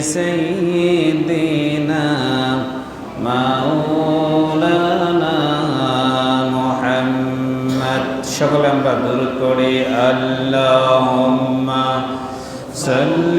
سيدنا مولانا محمد شكرا بدر اللهم صلِّ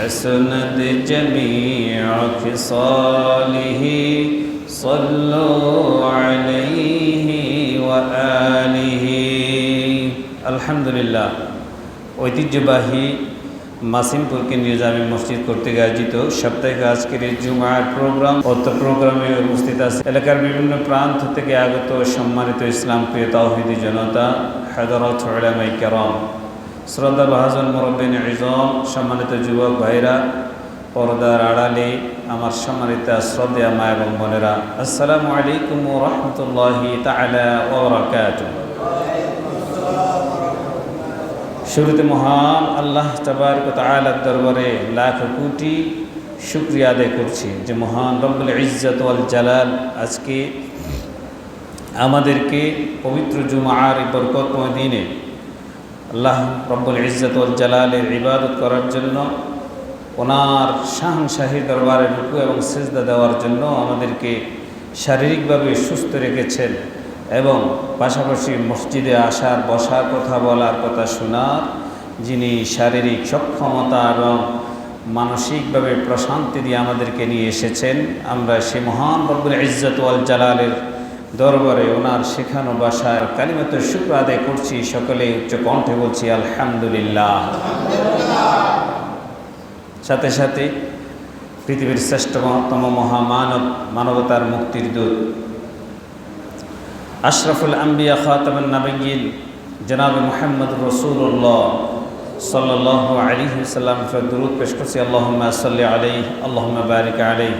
حسنت جميع خصاله صلوا عليه وآله الحمد لله ঐতিহ্যবাহী মাসিমপুর কেন্দ্রীয় জামি মসজিদ কর্তৃক আয়োজিত সাপ্তাহিক আজকের এই জুমার প্রোগ্রাম অত প্রোগ্রামে উপস্থিত আছে এলাকার বিভিন্ন প্রান্ত থেকে আগত সম্মানিত ইসলাম প্রিয় তাওহিদি জনতা হায়দরত ওলামাই কেরম শ্রদ্ধা বাহাজন মুরব্বিন ইজম, সম্মানিত যুবক ভাইরা, পর্দার আড়ালে আমার সম্মানিত শ্রদ্ধা মা এবং বোনেরা, আসসালামু আলাইকুম রহমতুল্লাহি তালা ওবরাকাতুহ শুরুতে মহান আল্লাহ তাবারক তালার দরবারে লাখ কোটি শুক্রিয়া আদায় করছি যে মহান রব্বুল ইজ্জত ওয়াল জালাল আজকে আমাদেরকে পবিত্র জুমার এই বরকতময় দিনে আল্লাহ রব্বুল ইজ্জত ওয়াল জালালের ইবাদত করার জন্য, ওনার শাহনশাহী দরবারে রুকু এবং সেজদা দেওয়ার জন্য আমাদেরকে শারীরিকভাবে সুস্থ রেখেছেন এবং পাশাপাশি মসজিদে আসার, বসার কথা বলার কথা শোনার, যিনি শারীরিক সক্ষমতা এবং মানসিকভাবে প্রশান্তি দিয়ে আমাদেরকে নিয়ে এসেছেন, আমরা সে মহান রব্বুল ইজ্জত ওয়াল জালালের দরবারে ওনার শেখানো বাসায় কালিমাত শুক্র আদায় করছি, সকলে উচ্চ কণ্ঠে বলছি, আলহামদুলিল্লাহ। সাথে সাথে পৃথিবীর শ্রেষ্ঠতম মহামানব মানবতার মুক্তির দূত আশরাফুল আম্বিয়া খাতামান নাবিগিন জনাব মোহাম্মদ রসুল্লাহ সাল্লাহ আলী সাল্লাম দরুদ পেশ করছি আল্লাহ সাল্লি আলাই আল্লাহ বারিক আলাই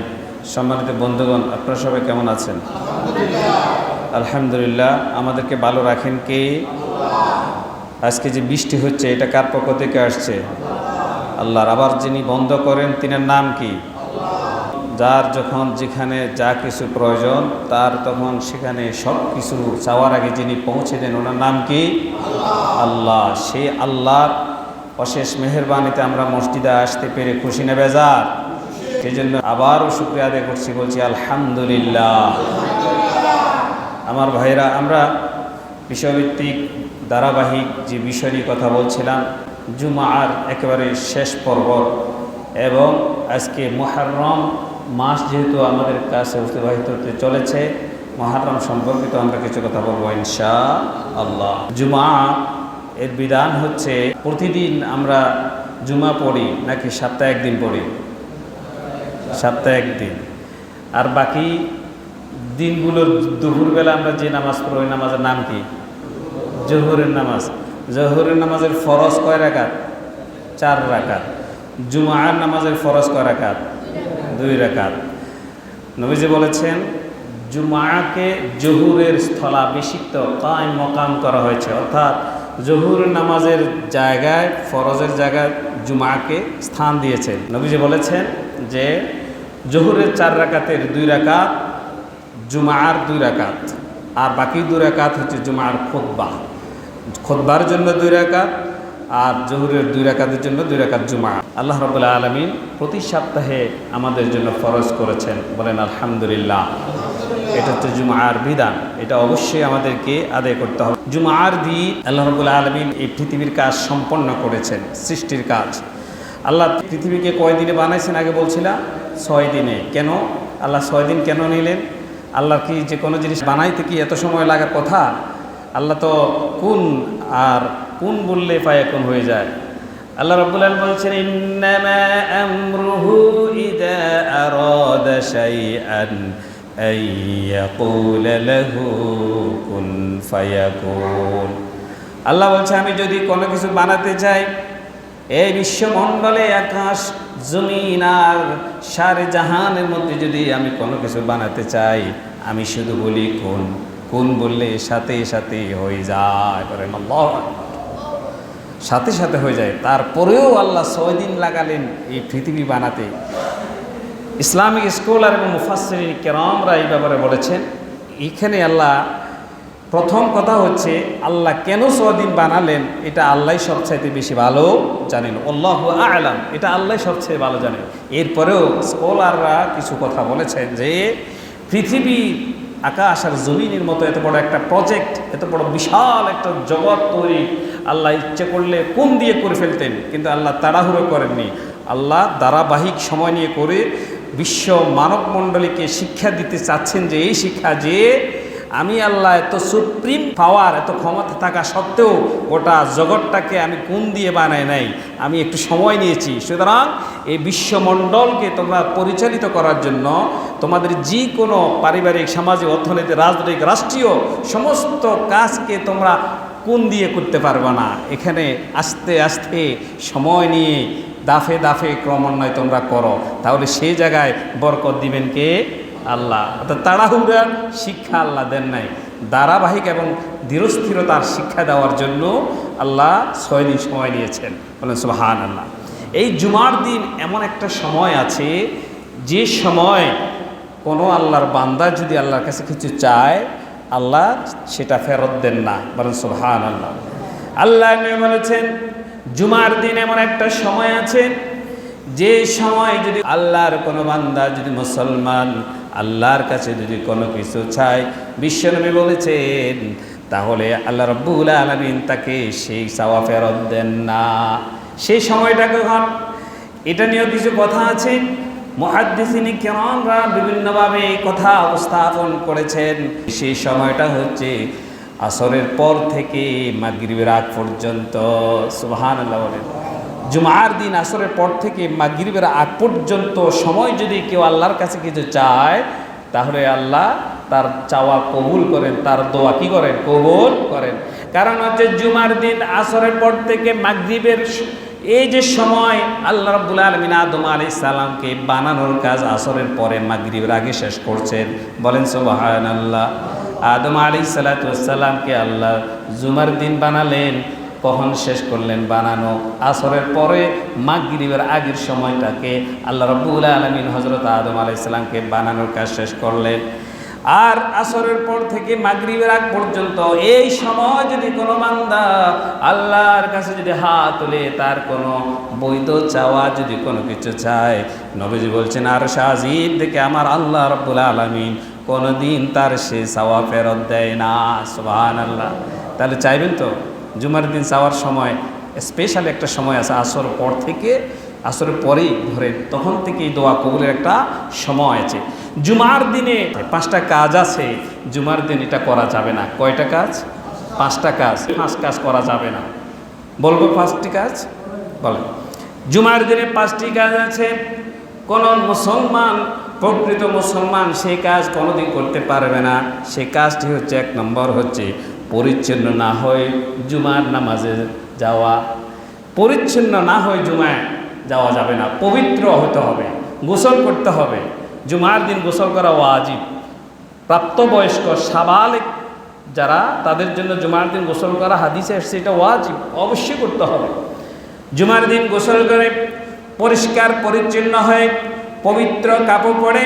সম্মানিত বন্ধুগণ, আপনারা সবাই কেমন আছেন? আলহামদুলিল্লাহ, আমাদেরকে ভালো রাখেন কে? আজকে যে বৃষ্টি হচ্ছে, এটা কার পক্ষ থেকে আসছে? আল্লাহর। আবার যিনি বন্ধ করেন, তিনার নাম কি? যার যখন যেখানে যা কিছু প্রয়োজন, তার তখন সেখানে সব কিছু চাওয়ার আগে যিনি পৌঁছে দেন, ওনার নাম কি? আল্লাহ। সেই আল্লাহর অশেষ মেহরবানিতে আমরা মসজিদে আসতে পেরে খুশি নেবে যার সেই জন্য আবারও শুক্রিয়া আদায় করছি, বলছি আলহামদুলিল্লাহ। আমার ভাইরা আমরা বিষয়ভিত্তিক ধারাবাহিক যে বিষয় নিয়ে কথা বলছিলাম, জুমার একেবারে শেষ পর্ব এবং আজকে মহারম মাস যেহেতু আমাদের কাছে অতিবাহিত হতে চলেছে মহারম সম্পর্কিত আমরা কিছু কথা বলব ইনশা আল্লাহ জুমা এর বিধান হচ্ছে প্রতিদিন আমরা জুমা পড়ি নাকি সপ্তাহে একদিন পড়ি? সপ্তাহে একদিন। আর বাকি দিনগুলোর দুপুরবেলা আমরা যে নামাজ পড়ি, ওই নামাজের নাম কি? জহুরের নামাজ। জহুরের নামাজের ফরজ কয় রাকাত? চার রাকাত। জুমার নামাজের ফরজ কয় রাকাত? দুই রাকাত। নবীজি বলেছেন, জুমাকে জহুরের স্থলাভিষিক্ত কায় মকাম করা হয়েছে। অর্থাৎ জহুর নামাজের জায়গায়, ফরজের জায়গায় জুমাকে স্থান দিয়েছেন। নবীজি বলেছেন যে জহুরের চার রাকাতের দুই রাকাত, জুমার দুই রাকাত, আর বাকি দুই রাকাত হচ্ছে জুমার খোদবা খোদবার জন্য দুই রাকাত, আর জহুরের দুই রাকাতের জন্য দুই রাকাত জুমা। আল্লাহ রবুল্লাহ আলমিন প্রতি সপ্তাহে আমাদের জন্য ফরজ করেছেন। বলেন, আলহামদুলিল্লাহ। এটা হচ্ছে জুমার বিধান। এটা অবশ্যই আমাদেরকে আদায় করতে হবে। জুমার দিন আল্লাহ রবুল্লাহ আলমিন এই পৃথিবীর কাজ সম্পন্ন করেছেন, সৃষ্টির কাজ। আল্লাহ পৃথিবীকে কয়দিনে বানাইছেন? আগে বলছিলাম ছয় দিনে। কেন? আল্লাহ ছয় দিন কেন নিলেন? আল্লাহ কি যে কোনো জিনিস বানাইতে কি এত সময় লাগার কথা? আল্লাহ তো কোন আর কোন বললে পায়ে কোন হয়ে যায়। আল্লাহ রাব্বুল আলামিন বলছেন আল্লাহ বলছে, আমি যদি কোনো কিছু বানাতে চাই এই বিশ্বমণ্ডলে আকাশ, জমিন আর সারে জাহানের মধ্যে যদি আমি কোনো কিছু বানাতে চাই, আমি শুধু বলি কোন কোন বললে সাথে সাথে হয়ে যায়, বলেন সাথে সাথে হয়ে যায়। তারপরেও আল্লাহ ছয় দিন লাগালেন এই পৃথিবী বানাতে। ইসলামিক স্কলার এবং মুফাসির কেরামরা এই ব্যাপারে বলেছেন, এখানে আল্লাহ প্রথম কথা হচ্ছে, আল্লাহ কেন দিন বানালেন? এটা আল্লাহ সবচাইতে বেশি ভালো জানেন। আল্লাহ আলাম, এটা আল্লাহ সবচেয়ে ভালো জানেন। এরপরেও স্কলাররা কিছু কথা বলেছেন যে, পৃথিবী আকাশ আর জমিনের মতো এত বড় একটা প্রজেক্ট এত বড় বিশাল একটা জগৎ তৈরি। আল্লাহ ইচ্ছে করলে কোন দিয়ে করে ফেলতেন, কিন্তু আল্লাহ তাড়াহুড়ো করেননি। আল্লাহ ধারাবাহিক সময় নিয়ে করে বিশ্ব মানব মণ্ডলীকে শিক্ষা দিতে চাচ্ছেন যে, এই শিক্ষা যে আমি আল্লাহ এত সুপ্রিম পাওয়ার, এত ক্ষমতা থাকা সত্ত্বেও গোটা জগৎটাকে আমি কোন দিয়ে বানাই নাই, আমি একটু সময় নিয়েছি। সুতরাং এই বিশ্বমণ্ডলকে তোমরা পরিচালিত করার জন্য তোমাদের যে কোনো পারিবারিক, সামাজিক, অর্থনৈতিক, রাজনৈতিক, রাষ্ট্রীয় সমস্ত কাজকে তোমরা কোন দিয়ে করতে পারবে না? এখানে আস্তে আস্তে সময় নিয়ে দাফে দাফে ক্রমান্বয়ে তোমরা করো। তাহলে সেই জায়গায় বরকত দিবেন কে? আল্লাহ। অর্থাৎ তাড়াহুড়ার শিক্ষা আল্লাহ দেন নাই। ধারাবাহিক এবং দৃঢ়স্থিরতার শিক্ষা দেওয়ার জন্য আল্লাহ ছয় দিন সময় নিয়েছেন বলেন সুবাহান আল্লাহ এই জুমার দিন এমন একটা সময় আছে, যে সময় কোনো আল্লাহর বান্দা যদি আল্লাহর কাছে কিছু চায়, আল্লাহ সেটা ফেরত দেন না। বলেন সুবাহান আল্লাহ আল্লাহ বলেছেন, জুমার দিন এমন একটা সময় আছে, যে সময় যদি আল্লাহর কোনো বান্দা, যদি মুসলমান আল্লাহর কাছে যদি কোনো কিছু চায় বিশ্বনবী বলেছেন, তাহলে আল্লাহ রব্বুল আলমিন তাকে সেই চাওয়া ফেরত দেন না। সেই সময়টা কখন? এটা নিয়েও কিছু কথা আছে। মহাদ্দিসিনী কেমনরা বিভিন্নভাবে কথা উপস্থাপন করেছেন। সেই সময়টা হচ্ছে আসরের পর থেকে মাগরিবের আগ পর্যন্ত। সুবহান আল্লাহ জুমার দিন আসরের পর থেকে মাগরিবের আগ পর্যন্ত সময় যদি কেউ আল্লাহর কাছে কিছু চায়, তাহলে আল্লাহ তার চাওয়া কবুল করেন, তার দোয়া কি করেন? কবুল করেন। কারণ হচ্ছে জুমার দিন আসরের পর থেকে মাগরিবের এই যে সময় আল্লাহ রব্বুল আলমিন আদম আলি সালামকে বানানোর কাজ আসরের পরে মাগরিবের আগে শেষ করছেন। বলেন সোবাহান আল্লাহ আদম আলী সালাতামকে আল্লাহ জুমার দিন বানালেন। কখন শেষ করলেন বানানো আসরের পরে মাগরিবের আগের সময়টাকে আল্লাহ রব্বুল আলমিন হজরত আদম আলাইসাল্লামকে বানানোর কাজ শেষ করলেন। আর আসরের পর থেকে মাগরিবের আগ পর্যন্ত এই সময় যদি কোনো বান্দা আল্লাহর কাছে যদি হাত তোলে, তার কোনো বৈধ চাওয়া যদি কোনো কিছু চায়, নবীজি বলছেন, আর শাহজিদ দেখে আমার আল্লাহ রব্বুল আলমিন কোনোদিন তার সে চাওয়া ফেরত দেয় না সুবাহান আল্লাহ তাহলে চাইবেন তো? জুমার দিন চাওয়ার সময় স্পেশাল একটা সময় আছে, আসর পর থেকে, আসরের পরেই ধরেন তখন থেকেই দোয়া কবুলের একটা সময় আছে। জুমার দিনে পাঁচটা কাজ আছে, জুমার দিন এটা করা যাবে না। কয়টা কাজ? পাঁচটা কাজ, পাঁচ কাজ করা যাবে না। বলব পাঁচটি কাজ? বলেন। জুমার দিনে পাঁচটি কাজ আছে, কোন মুসলমান, প্রকৃত মুসলমান সেই কাজ কোনোদিন করতে পারবে না। সেই কাজটি হচ্ছে এক নম্বর হচ্ছে পরিচ্ছন্ন না হয়ে জুমার নামাজে যাওয়া, পরিচ্ছন্ন না হয়ে জুমায় যাওয়া যাবে না, পবিত্র হতে হবে, গোসল করতে হবে। জুমার দিন গোসল করা ওয়াজিব। প্রাপ্তবয়স্ক, সাবালিক যারা, তাদের জন্য জুমার দিন গোসল করা হাদিসে এসছে, এটা ওয়াজিব, অবশ্যই করতে হবে। জুমার দিন গোসল করে পরিষ্কার, পরিচ্ছন্ন হয়ে পবিত্র কাপড় পরে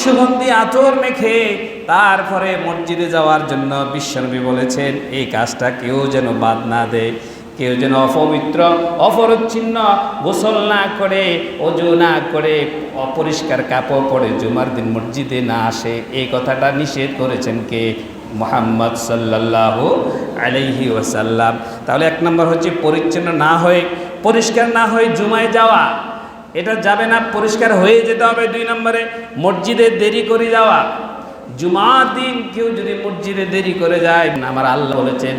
সুগন্ধি আতর মেখে তারপরে মসজিদে যাওয়ার জন্য বিশ্বনবী বলেছেন, এই কাজটা কেউ যেন বাদ না দেয়। কেউ যেন অপবিত্র, অপরচ্ছিন্ন, গোসল না করে, অজু না করে, অপরিষ্কার কাপড় পরে জুমার দিন মসজিদে না আসে। এই কথাটা নিষেধ করেছেন কে? মোহাম্মদ সাল্লাহ আলাইহি ওয়াসাল্লাম। তাহলে এক নম্বর হচ্ছে পরিচ্ছন্ন না হয়ে, পরিষ্কার না হয়ে জুমায় যাওয়া। এটা যাবে না, পরিষ্কার হয়ে যেতে হবে দুই নম্বরে। মসজিদে দেরি করে যাওয়া। জুমার দিন কেউ যদি মসজিদে দেরি করে যায়, আমার আল্লাহ বলেছেন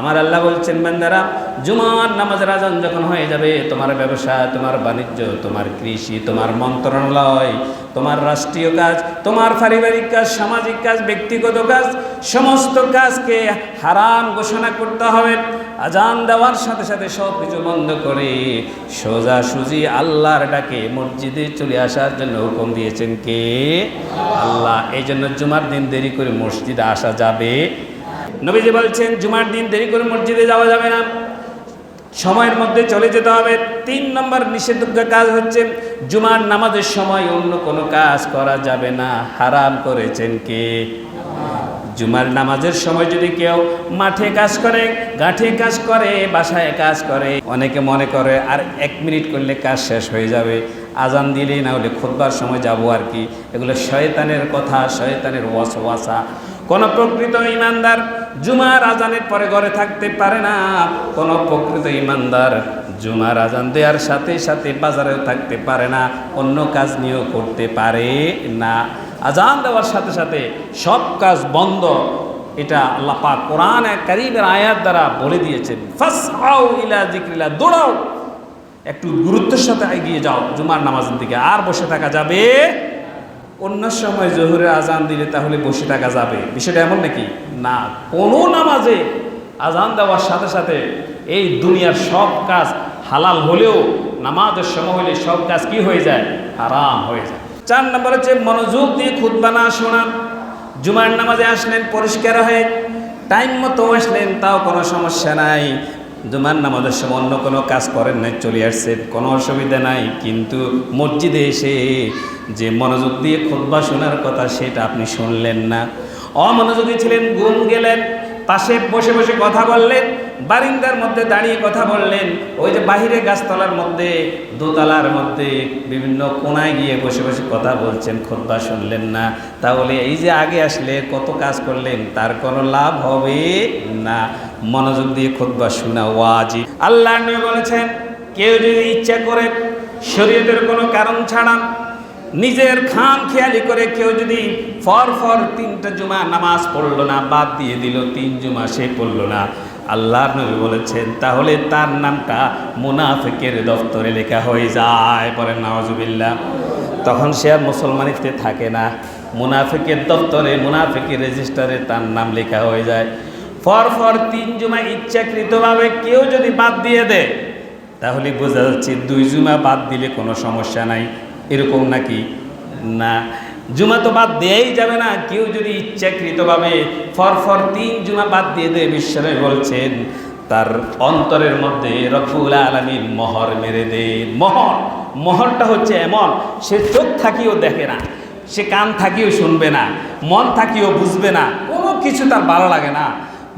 আমার আল্লাহ বলছেন, বান্দারা, জুমার নামাজের আজান যখন হয়ে যাবে, তোমার ব্যবসা, তোমার বাণিজ্য, তোমার কৃষি, তোমার মন্ত্রণালয়, তোমার রাষ্ট্রীয় কাজ, তোমার পারিবারিক কাজ, সামাজিক কাজ, ব্যক্তিগত কাজ, সমস্ত কাজকে হারাম ঘোষণা করতে হবে। আজান দেওয়ার সাথে সাথে সব কিছু বন্ধ করে সোজা সুজি আল্লাহর ডাকে মসজিদে চলে আসার জন্য হুকুম দিয়েছেন কে? আল্লাহ। এই জন্য জুমার দিন দেরি করে মসজিদে আসা যাবে। নবীজি বলছেন, জুমার দিন দেরি করে মসজিদে যাওয়া যাবে না। সময়ের মধ্যে চলে যেতে হবে। তিন নম্বর নিষেধাজ্ঞা কাজ হচ্ছে, জুমার নামাজের সময় অন্য কোনো কাজ করা যাবে না। হারাম করেছেন কে? জুমার নামাজের সময় যদি কেউ মাঠে কাজ করে গাঠে কাজ করে, বাসায় কাজ করে, অনেকে মনে করে, আর এক মিনিট করলে কাজ শেষ হয়ে যাবে। আজান দিলেই না হলে খোদবার সময় যাব আর কি। এগুলো শয়তানের কথা, শয়তানের ওয়াসওয়াসা। কোন প্রকৃত ইমানদার জুমার আজানের পরে ঘরে থাকতে পারে না। কোন প্রকৃত ইমানদার জুমার আজান দেওয়ার সাথে সাথে বাজারেও থাকতে পারে না। অন্য কাজ নিয়েও করতে পারে না। আজান দেওয়ার সাথে সাথে সব কাজ বন্ধ। এটা আল্লাহ পাক কোরআন কারিমের আয়াত দ্বারা বলে দিয়েছেন ইলা দৌড়াও। একটু গুরুত্বের সাথে এগিয়ে যাও, জুমার নামাজের দিকে। আর বসে থাকা যাবে? অন্য সময় জহুরের আজান দিলে তাহলে বসে থাকা যাবে। বিষয়টা এমন নাকি? না, কোনো নামাজে আজান দেওয়ার সাথে সাথে এই দুনিয়ার সব কাজ হালাল হলেও নামাজের সময় হলে সব কাজ কি হয়ে যায়? হারাম হয়ে যায়। চার নম্বর হচ্ছে মনোযোগ দিয়ে খুদ্া না শোনা। জুমার নামাজে আসলেন, পরিষ্কার হয়ে টাইম মতো আসলেন, তাও কোনো সমস্যা নাই। জুমার নামাজের সময় অন্য কোনো কাজ করেন নাই, চলে আসছেন, কোনো অসুবিধা নাই। কিন্তু মসজিদে এসে যে মনোযোগ দিয়ে খুদ্া শোনার কথা, সেটা আপনি শুনলেন না। অমনোযোগী ছিলেন, গুম গেলেন, পাশে বসে বসে কথা বললেন বারিন্দার মধ্যে দাঁড়িয়ে কথা বললেন। ওই যে বাহিরে গাছতলার মধ্যে, দোতলার মধ্যে বিভিন্ন কোনায় গিয়ে বসে বসে কথা বলছেন, খোদ্া শুনলেন না। তাহলে এই যে আগে আসলে কত কাজ করলেন, তার কোনো লাভ হবে না। মনোযোগ দিয়ে খোদ্া শোনা ওয়াজি আল্লাহ বলেছেন, কেউ যদি ইচ্ছা করে শরীয়তের কোনো কারণ ছাড়া নিজের খাম খেয়ালি করে কেউ যদি ফর ফর তিনটা জুমা নামাজ পড়ল না, বাদ দিয়ে দিল, তিন জুমা সে পড়ল না। আল্লাহর নবী বলেছেন, তাহলে তার নামটা মুনাফিকের দপ্তরে লেখা হয়ে যায়। পরে নওয়াজুবিল্লাহ তখন সে আর মুসলমানিতে থাকে না। মুনাফিকের দপ্তরে মুনাফিকের রেজিস্টারে তার নাম লেখা হয়ে যায়। ফর ফর তিন জুমা ইচ্ছাকৃতভাবে কেউ যদি বাদ দিয়ে দেয়, তাহলে বোঝা যাচ্ছে দুই জুমা বাদ দিলে কোনো সমস্যা নাই। এরকম নাকি? না। জুমা তো বাদ দেয়াই যাবে না। কেউ যদি ইচ্ছাকৃতভাবে ফর ফর তিন জুমা বাদ দিয়ে দেয় বিশ্বরে বলছেন, তার অন্তরের মধ্যে রব্বুল আলমীর মহর মেরে দে। মহর, মহরটা হচ্ছে এমন, সে চোখ থাকিও দেখে না, সে কান থাকিও শুনবে না, মন থাকিও বুঝবে না, কোনো কিছু তার ভালো লাগে না।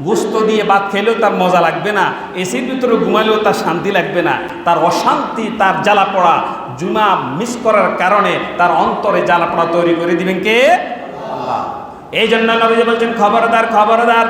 গোস্ত দিয়ে ভাত খেলেও তার মজা লাগবে না, এসির ভিতরে ঘুমালেও তার শান্তি লাগবে না, তার অশান্তি, তার জ্বালা পড়া জুমা মিস করার কারণে তার অন্তরে জ্বালা পড়া তৈরি করে দিবেন কে। এই জন্য নবীজি বলছেন, খবরদার খবরদার।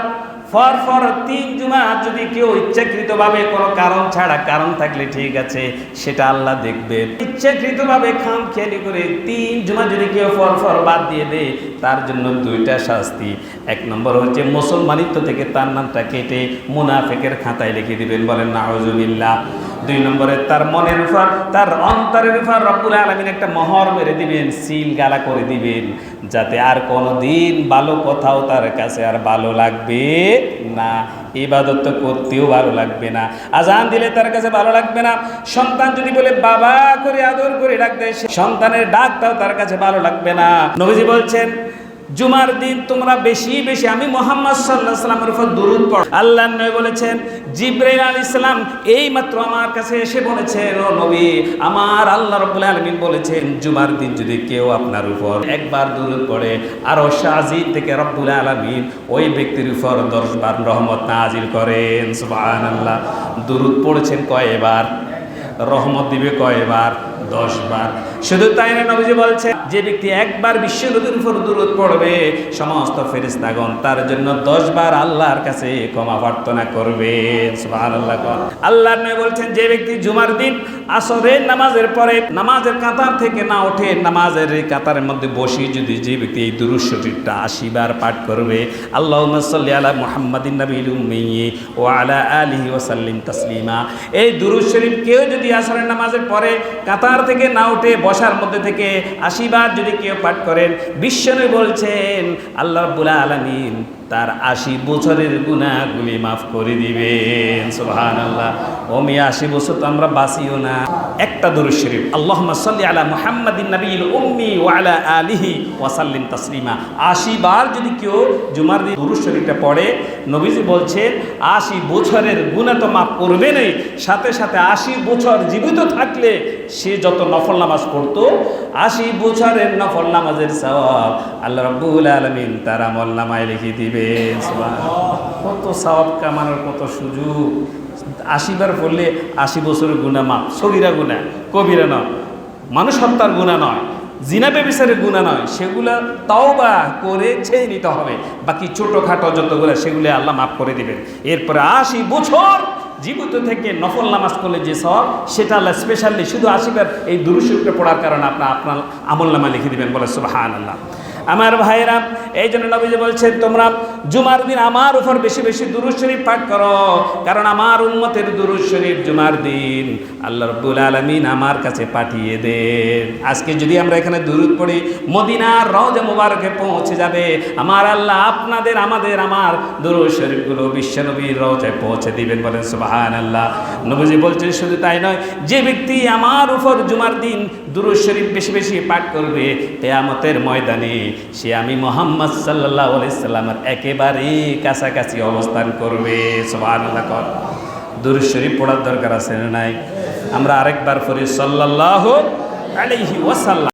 ফর ফর তিন জুমা যদি কেউ ইচ্ছাকৃতভাবে কোনো কারণ ছাড়া কারণ থাকলে ঠিক আছে, সেটা আল্লাহ দেখবে। ইচ্ছাকৃতভাবে খাম খেয়ালি করে তিন জুমা যদি কেউ ফর ফর বাদ দিয়ে দেয়, তার জন্য দুইটা শাস্তি। এক নম্বর হচ্ছে, মুসলমানিত্ব থেকে তার নামটা কেটে মুনাফেকের খাতায় লিখে দিবেন, বলেন নাহজুবিল্লাহ দুই নম্বরে, তার মনের উপর, তার অন্তরের উপর রব্বুল আলমিন একটা মহর মেরে দিবেন, সিল গালা করে দিবেন, যাতে আর কোনো দিন ভালো কোথাও তার কাছে আর ভালো লাগবে না। ইবাদত তো করতেও ভালো লাগবে না। আজান দিলে তার কাছে ভালো লাগবে না। সন্তান যদি বলে, বাবা, করে আদর করে ডাক দেয় সন্তানের ডাকটাও তার কাছে ভালো লাগবে না। নবীজি বলছেন জুমার দিন তোমরা বেশি বেশি, আমি মোহাম্মদ সাল্লাহ সাল্লামের উপর দরুদ পড়। আল্লাহ নবী বলেছেন, জিব্রাইল আলী ইসলাম এই মাত্র আমার কাছে এসে বলেছেন ও নবী, আমার আল্লাহ রব্বুল আলমিন বলেছেন, জুমার দিন যদি কেউ আপনার উপর একবার দরুদ পড়ে আরও শাহজিদ থেকে রব্বুল আলমিন ওই ব্যক্তির উপর দশবার রহমত নাজিল করেন। সুবাহ আল্লাহ দরুদ পড়েছেন কয়বার? রহমত দিবে কয়বার? দশ বার শুধু তাই না নবীজি বলছে, যে ব্যক্তি একবার বিশ্ব নদীর উপর দূরত পড়বে, সমস্ত ফেরিস্তাগণ তার জন্য দশ বার আল্লাহর কাছে ক্ষমা প্রার্থনা করবে। আল্লাহ নয় বলছেন, যে ব্যক্তি জুমার দিন আসরের নামাজের পরে নামাজের কাতার থেকে না ওঠে নামাজের কাতারের মধ্যে বসে যদি যে ব্যক্তি এই দুরুশরীরটা আশিবার পাঠ করবে আল্লাহ সাল্লি আলা মুহাম্মাদিন নবীল উম্মি ও আলা আলিহি ওসাল্লিম তাসলিমা। এই দুরুদ শরীফ কেউ যদি আসরের নামাজের পরে কাতার থেকে না উঠে বসার মধ্যে থেকে আশীর্বাদ যদি কেউ পাঠ করেন বিশ্বনবী বলছেন আল্লাহ রাব্বুল আলামিন তার আশি বছরের গুণাগুলি মাফ করে দিবেন সুবহান আল্লাহ ও মিয়া, আশি বছর তো আমরা বাঁচিও না। একটা দরুদ শরীফ আল্লাহ সাল্লি আলা মুহাম্মাদিন নবীল উম্মি ও আলা আলিহি ওয়াসাল্লিম তাসলিমা। আশি বার যদি কেউ জুমার দিন দরুদ শরীফটা পড়ে, নবীজি বলছেন, আশি বছরের গুণা তো মাফ করবে নেই। সাথে সাথে আশি বছর জীবিত থাকলে সে যত নফল নামাজ পড়তো, আশি বছরের নফল নামাজের সওয়াব আল্লাহ রাব্বুল আলামিন তার আমল নামায় লিখে দিবেন সুবহানাল্লাহ। কত সওয়াব কামানোর কত সুযোগ। আশিবার পড়লে আশি বছরের গুণা মাপ সগিরা গুণা কবিরা নয় মানুষ হত্যার গুণা নয়, জিনা বেবিচারের গুণা নয়, সেগুলো তাওবা করে ছেয়ে নিতে হবে। বাকি ছোটোখাটো যতগুলো, সেগুলো আল্লাহ মাফ করে দিবেন। এরপরে আশি বছর জীবিত থেকে নফল নামাজ করলে যে সব সেটা আল্লাহ স্পেশালি শুধু আশিবার এই দুরুশরীফটা পড়ার কারণে আপনার আপনার আমল নামা লিখে দিবেন বলে সুবাহান আল্লাহ আমার ভাইয়েরা এই জন্য নবীজি বলছেন, তোমরা জুমার দিন আমার উপর বেশি বেশি দুরুদ শরীফ পাঠ করো, কারণ আমার উন্মতের দুরুদ শরীফ জুমার দিন। আল্লাহ রব্বুল আলমিন আমার কাছে পাঠিয়ে দেন। আজকে যদি আমরা এখানে দুরুদ পড়ি, মদিনার রওজা মুবারকে পৌঁছে যাবে। আমার আল্লাহ আপনাদের, আমাদের, আমার দুরুদ শরীফগুলো বিশ্বনবীর রওজায় পৌঁছে দিবেন বলেন সুবাহান আল্লাহ নবীজি বলছেন, শুধু তাই নয়, যে ব্যক্তি আমার উপর জুমার দিন দুরুদ শরীফ বেশি বেশি পাঠ করবে, কেয়ামতের ময়দানে সে আমি মোহাম্মদ সাল্লাহ সাল্লামের একেবারেই কাছাকাছি অবস্থান করবে সোহান কর। দুরুদ শরীফ পড়ার দরকার আছে নাই? আমরা আরেকবার পড়ি সাল্লাহ আলাইহি ওয়াসাল্লাম।